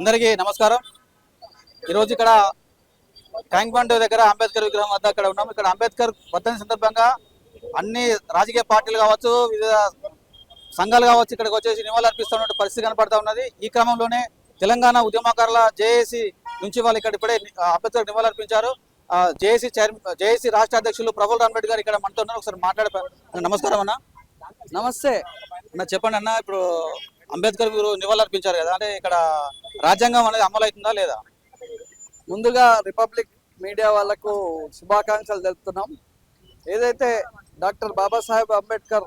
అందరికీ నమస్కారం. ఈరోజు ఇక్కడ ట్యాంక్ బండ్ దగ్గర అంబేద్కర్ విగ్రహం వద్ద ఇక్కడ ఉన్నాం. ఇక్కడ అంబేద్కర్ వర్ధంతి సందర్భంగా అన్ని రాజకీయ పార్టీలు కావచ్చు వివిధ సంఘాలు కావచ్చు ఇక్కడికి వచ్చేసి నివాళులు అర్పిస్తున్న పరిస్థితి కనపడతా ఉన్నది. ఈ క్రమంలోనే తెలంగాణ ఉద్యమకారుల జేఏసీ నుంచి వాళ్ళు ఇక్కడ ఇప్పుడే అంబేద్కర్ నివాళులు అర్పించారు. జేఏసీ చైర్ జేఏసీ రాష్ట్ర అధ్యక్షులు ప్రఫుల్ రాంబెడ్ గారు ఇక్కడ మనతో ఉన్నారు. ఒకసారి మాట్లాడే నమస్కారం అన్న. నమస్తే. అన్న చెప్పండి అన్న ఇప్పుడు అంబేద్కర్ మీరు నివాళులు కదా అంటే ఇక్కడ రాజ్యాంగం అనేది అమలు అవుతుందా లేదా? ముందుగా రిపబ్లిక్ మీడియా వాళ్ళకు శుభాకాంక్షలు తెలుపుతున్నాం. ఏదైతే డాక్టర్ బాబాసాహెబ్ అంబేద్కర్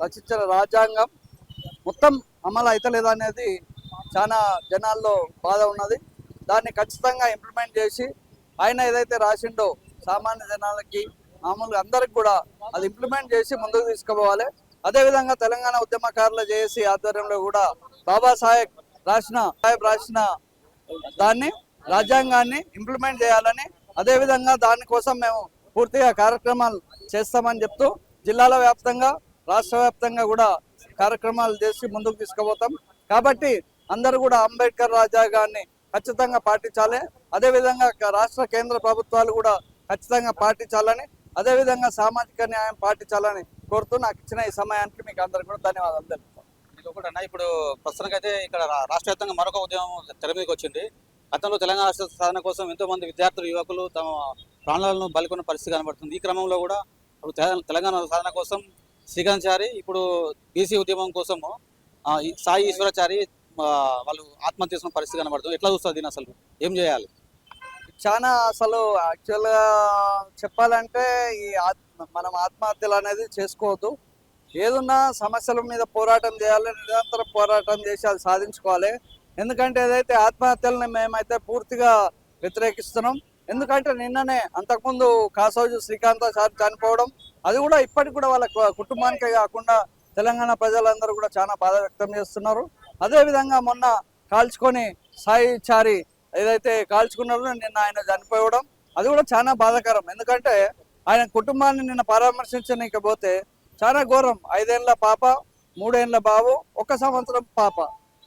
రచించిన రాజ్యాంగం మొత్తం అమలు అవుతలేదా అనేది చాలా జనాల్లో బాధ ఉన్నది. దాన్ని ఖచ్చితంగా ఇంప్లిమెంట్ చేసి ఆయన ఏదైతే రాసిండో సామాన్య జనాలకి మామూలుగా అందరికి కూడా అది ఇంప్లిమెంట్ చేసి ముందుకు తీసుకుపోవాలి. అదేవిధంగా తెలంగాణ ఉద్యమకారుల జేఏసీ ఆధ్వర్యంలో కూడా బాబాసాహెబ్ రాసిన సాహెబ్ రాసిన దాన్ని రాజ్యాంగాన్ని ఇంప్లిమెంట్ చేయాలని అదేవిధంగా దానికోసం మేము పూర్తిగా కార్యక్రమాలు చేస్తామని చెప్తూ జిల్లాల వ్యాప్తంగా రాష్ట్ర వ్యాప్తంగా కూడా కార్యక్రమాలు చేసి ముందుకు తీసుకుపోతాం. కాబట్టి అందరూ కూడా అంబేద్కర్ రాజ్యాంగాన్ని ఖచ్చితంగా పాటించాలి. అదేవిధంగా రాష్ట్ర కేంద్ర ప్రభుత్వాలు కూడా ఖచ్చితంగా పాటించాలని అదేవిధంగా సామాజిక న్యాయం పాటించాలని కోరుతూ నాకు ఇచ్చిన ఈ సమయానికి మీకు అందరికీ కూడా ధన్యవాదాలు తెలుపుతాను ఇంకొకటి అన్న ఇప్పుడు ప్రస్తుతానికి అయితే ఇక్కడ రాష్ట్ర వ్యాప్తంగా మరొక ఉద్యమం తెర మీదకి వచ్చింది. గతంలో తెలంగాణ రాష్ట్ర సాధన కోసం ఎంతో మంది విద్యార్థులు యువకులు తమ ప్రాణాలను బలికొన్న పరిస్థితి కనబడుతుంది. ఈ క్రమంలో కూడా తెలంగాణ సాధన కోసం శ్రీకాంత్ ఇప్పుడు బీసీ ఉద్యమం కోసము సాయి ఈశ్వరాచారి వాళ్ళు ఆత్మహత్య చేసుకున్న పరిస్థితి కనబడుతుంది. ఎట్లా చూస్తుంది దీన్ని అసలు? ఏం చేయాలి? చాలా అసలు యాక్చువల్గా చెప్పాలంటే ఈ ఆత్మ మనం ఆత్మహత్యలు అనేది చేసుకోవద్దు. ఏదున్నా సమస్యల మీద పోరాటం చేయాలి నిరంతరం పోరాటం చేసి అది సాధించుకోవాలి. ఎందుకంటే ఏదైతే ఆత్మహత్యలను మేమైతే పూర్తిగా వ్యతిరేకిస్తున్నాం ఎందుకంటే నిన్ననే అంతకుముందు కాసోజు శ్రీకాంత్ సార్ చనిపోవడం అది కూడా ఇప్పటికి కూడా వాళ్ళ కు- కుటుంబానికే కాకుండా తెలంగాణ ప్రజలందరూ కూడా చాలా బాధ వ్యక్తం చేస్తున్నారు. అదేవిధంగా మొన్న కాల్చుకొని సాయి చారి ఏదైతే కాల్చుకున్నారో నిన్న ఆయన చనిపోవడం అది కూడా చాలా బాధాకరం. ఎందుకంటే ఆయన కుటుంబాన్ని నిన్న పరామర్శించనీకపోతే చాలా ఘోరం. ఐదేళ్ళ పాప మూడేళ్ళ బాబు ఒక సంవత్సరం పాప.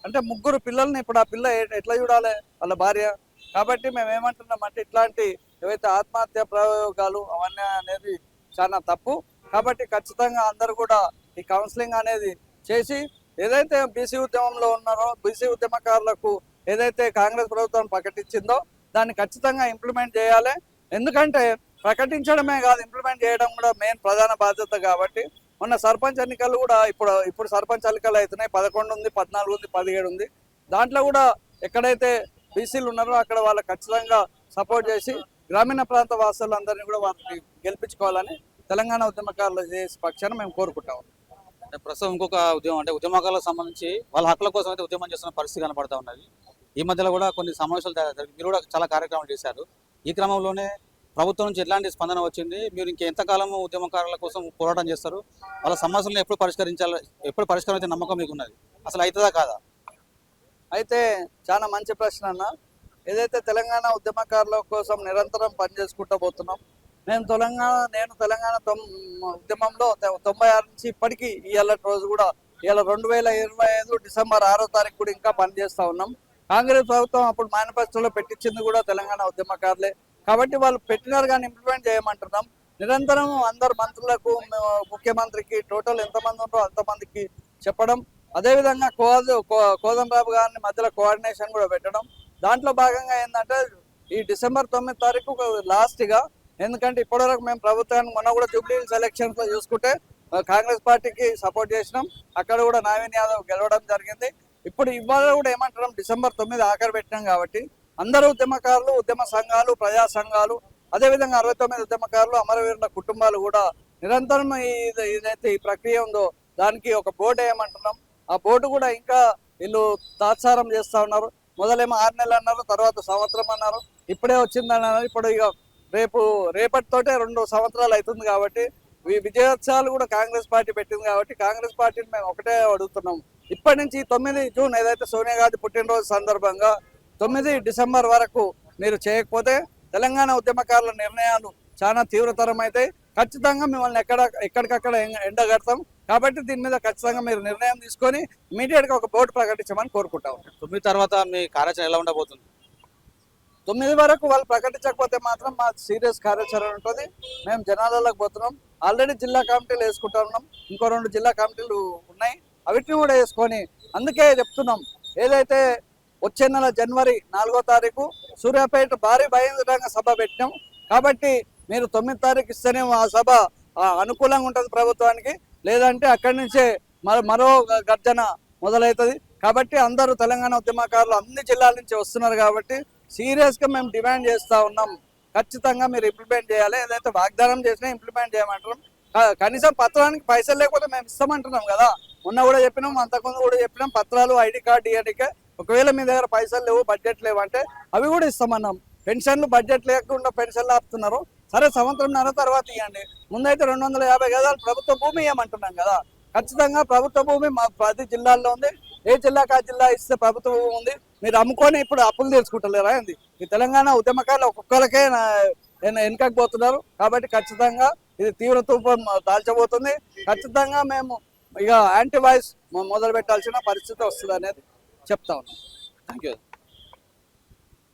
అంటే ముగ్గురు పిల్లల్ని ఇప్పుడు ఆ పిల్ల ఎట్లా చూడాలి? వాళ్ళ భార్య. కాబట్టి మేము ఏమంటున్నాం అంటే ఇట్లాంటి ఏవైతే ఆత్మహత్య ప్రయోగాలు అవన్నీ అనేది చాలా తప్పు. కాబట్టి ఖచ్చితంగా అందరూ కూడా ఈ కౌన్సిలింగ్ అనేది చేసి ఏదైతే బీసీ ఉద్యమంలో ఉన్నారో బీసీ ఉద్యమకారులకు ఏదైతే కాంగ్రెస్ ప్రభుత్వం ప్రకటించిందో దాన్ని ఖచ్చితంగా ఇంప్లిమెంట్ చేయాలి. ఎందుకంటే ప్రకటించడమే కాదు ఇంప్లిమెంట్ చేయడం కూడా మెయిన్ ప్రధాన బాధ్యత కాబట్టి మొన్న సర్పంచ్ ఎన్నికలు కూడా ఇప్పుడు ఇప్పుడు సర్పంచ్ ఎన్నికలు అవుతున్నాయి. పదకొండు ఉంది పద్నాలుగు ఉంది పదిహేడు ఉంది. దాంట్లో కూడా ఎక్కడైతే బీసీలు ఉన్నారో అక్కడ వాళ్ళు ఖచ్చితంగా సపోర్ట్ చేసి గ్రామీణ ప్రాంత వాసులందరినీ కూడా వారిని గెలిపించుకోవాలని తెలంగాణ ఉద్యమకారుల చేసే పక్షాన మేము కోరుకుంటాం. అంటే ప్రస్తుతం ఇంకొక ఉద్యమం అంటే ఉద్యమకాలకు సంబంధించి వాళ్ళ హక్కుల కోసం అయితే ఉద్యమం చేస్తున్న పరిస్థితి కనపడతా ఉన్నది. ఈ మధ్యలో కూడా కొన్ని సమావేశాలు మీరు కూడా చాలా కార్యక్రమాలు చేశారు. ఈ క్రమంలోనే ప్రభుత్వం నుంచి ఎట్లాంటి స్పందన వచ్చింది? మీరు ఇంకెంతకాలం ఉద్యమకారుల కోసం పోరాటం చేస్తారు? వాళ్ళ సమస్యలను ఎప్పుడు పరిష్కరించాలి? ఎప్పుడు పరిష్కారం అయితే నమ్మకం మీకు ఉన్నది? అసలు అవుతుందా కాదా? అయితే చాలా మంచి ప్రశ్న అన్న. ఏదైతే తెలంగాణ ఉద్యమకారుల కోసం నిరంతరం పనిచేసుకుంటూ పోతున్నాం నేను తెలంగాణ నేను తెలంగాణ ఉద్యమంలో తొంభై ఆరు నుంచి ఇప్పటికీ ఇవాళ రోజు కూడా ఇవాళ రెండు వేల ఇరవై ఐదు డిసెంబర్ ఆరో తారీఖు కూడా ఇంకా పనిచేస్తూ ఉన్నాం. కాంగ్రెస్ ప్రభుత్వం అప్పుడు మేనిఫెస్టోలో పెట్టించింది కూడా తెలంగాణ ఉద్యమకారులే. కాబట్టి వాళ్ళు పెట్టినారు కానీ ఇంప్లిమెంట్ చేయమంటున్నాం. నిరంతరం అందరు మంత్రులకు ముఖ్యమంత్రికి టోటల్ ఎంతమంది ఉన్నారో అంతమందికి చెప్పడం. అదేవిధంగా కోద కో- కోదండరాబు గారిని మధ్యలో కోఆర్డినేషన్ కూడా పెట్టడం. దాంట్లో భాగంగా ఏంటంటే ఈ డిసెంబర్ తొమ్మిది తారీఖు లాస్ట్గా ఎందుకంటే ఇప్పటివరకు మేము ప్రభుత్వానికి మొన్న కూడా జూబ్లీ ఎలక్షన్స్లో చూసుకుంటే కాంగ్రెస్ పార్టీకి సపోర్ట్ చేసినాం. అక్కడ కూడా నవీన్ యాదవ్ గెలవడం జరిగింది. ఇప్పుడు ఇవాళ కూడా ఏమంటున్నాం డిసెంబర్ తొమ్మిది ఆఖరి పెట్టినాం కాబట్టి అందరూ ఉద్యమకారులు ఉద్యమ సంఘాలు ప్రజా సంఘాలు అదేవిధంగా అరవై తొమ్మిది ఉద్యమకారులు అమరవీరుల కుటుంబాలు కూడా నిరంతరం ఈ- ఇది- ఏదైతే ఈ ప్రక్రియ ఉందో దానికి ఒక బోర్డు వేయమంటున్నాం ఆ బోర్డు కూడా ఇంకా వీళ్ళు తాత్సారం చేస్తా ఉన్నారు. మొదలేమో ఆరు నెలలు అన్నారు తర్వాత సంవత్సరం అన్నారు. ఇప్పుడే వచ్చిందని అన్నారు. ఇప్పుడు ఇక రేపు రేపటితోటే రెండు సంవత్సరాలు అవుతుంది కాబట్టి ఈ విజయోత్సవాలు కూడా కాంగ్రెస్ పార్టీ పెట్టింది కాబట్టి కాంగ్రెస్ పార్టీని మేము ఒకటే అడుగుతున్నాం. ఇప్పటి నుంచి తొమ్మిది జూన్ ఏదైతే సోనియా గాంధీ పుట్టినరోజు సందర్భంగా తొమ్మిది డిసెంబర్ వరకు మీరు చేయకపోతే తెలంగాణ ఉద్యమకారుల నిర్ణయాలు చాలా తీవ్రతరం అయితే ఖచ్చితంగా మిమ్మల్ని ఎక్కడ ఎక్కడికక్కడ ఎండ- ఎండగడతాం. కాబట్టి దీని మీద ఖచ్చితంగా మీరు నిర్ణయం తీసుకొని ఇమీడియట్గా ఒక బోర్డు ప్రకటించమని కోరుకుంటా తొమ్మిది తర్వాత మీ కార్యాచరణ ఎలా ఉండబోతుంది? తొమ్మిది వరకు వాళ్ళు ప్రకటించకపోతే మాత్రం మా సీరియస్ కార్యాచరణ ఉంటుంది. మేము జనాలలోకి పోతున్నాం. ఆల్రెడీ జిల్లా కమిటీలు వేసుకుంటా ఉన్నాం. ఇంకో రెండు జిల్లా కమిటీలు ఉన్నాయి. అవిటిని కూడా వేసుకొని అందుకే చెప్తున్నాం. ఏదైతే వచ్చే నెల జనవరి నాలుగో తారీఖు సూర్యాపేట భారీ బహిరంగ సభ పెట్టినాం. కాబట్టి మీరు తొమ్మిది తారీఖు ఇస్తేనే ఆ సభ అనుకూలంగా ఉంటుంది ప్రభుత్వానికి. లేదంటే అక్కడి నుంచే మరో మరో గర్జన మొదలవుతుంది కాబట్టి అందరూ తెలంగాణ ఉద్యమకారులు అన్ని జిల్లాల నుంచి వస్తున్నారు కాబట్టి సీరియస్గా మేము డిమాండ్ చేస్తూ ఉన్నాం. ఖచ్చితంగా మీరు ఇంప్లిమెంట్ చేయాలి. ఏదైతే వాగ్దానం చేసినా ఇంప్లిమెంట్ చేయమంటాం కనీసం పత్రానికి పైసలు లేకపోతే మేము ఇస్తామంటున్నాం కదా. మొన్న కూడా చెప్పినాం అంతకుముందు కూడా చెప్పినాం పత్రాలు ఐడి కార్డు ఇవ్వడానికి ఒకవేళ మీ దగ్గర పైసలు లేవు బడ్జెట్ లేవు అంటే అవి కూడా ఇస్తామన్నాం. పెన్షన్లు బడ్జెట్ లేకుండా పెన్షన్లు ఆపుతున్నారు. సరే సంవత్సరంన్నర తర్వాత ఇవ్వండి. ముందైతే రెండు వందల యాభై గజాలు ప్రభుత్వ భూమి ఇవ్వమంటున్నాం కదా. ఖచ్చితంగా ప్రభుత్వ భూమి మా ప్రతి జిల్లాల్లో ఉంది. ఏ జిల్లాకు ఆ జిల్లా ఇస్తే ప్రభుత్వ భూమి ఉంది. మీరు అమ్ముకొని ఇప్పుడు అప్పులు తెలుసుకుంటలేరా ఏంది? ఈ తెలంగాణ ఉద్యమకాలు ఒక్కొక్కరికే నా- వెనకకు పోతున్నారు కాబట్టి ఖచ్చితంగా ఇది తీవ్ర తూపం దాల్చబోతుంది. ఖచ్చితంగా మేము ఇక యాంటీ వాయిస్ మొదలు పెట్టాల్సిన పరిస్థితి వస్తుంది అనేది చెప్తా ఉన్నాం. Thank you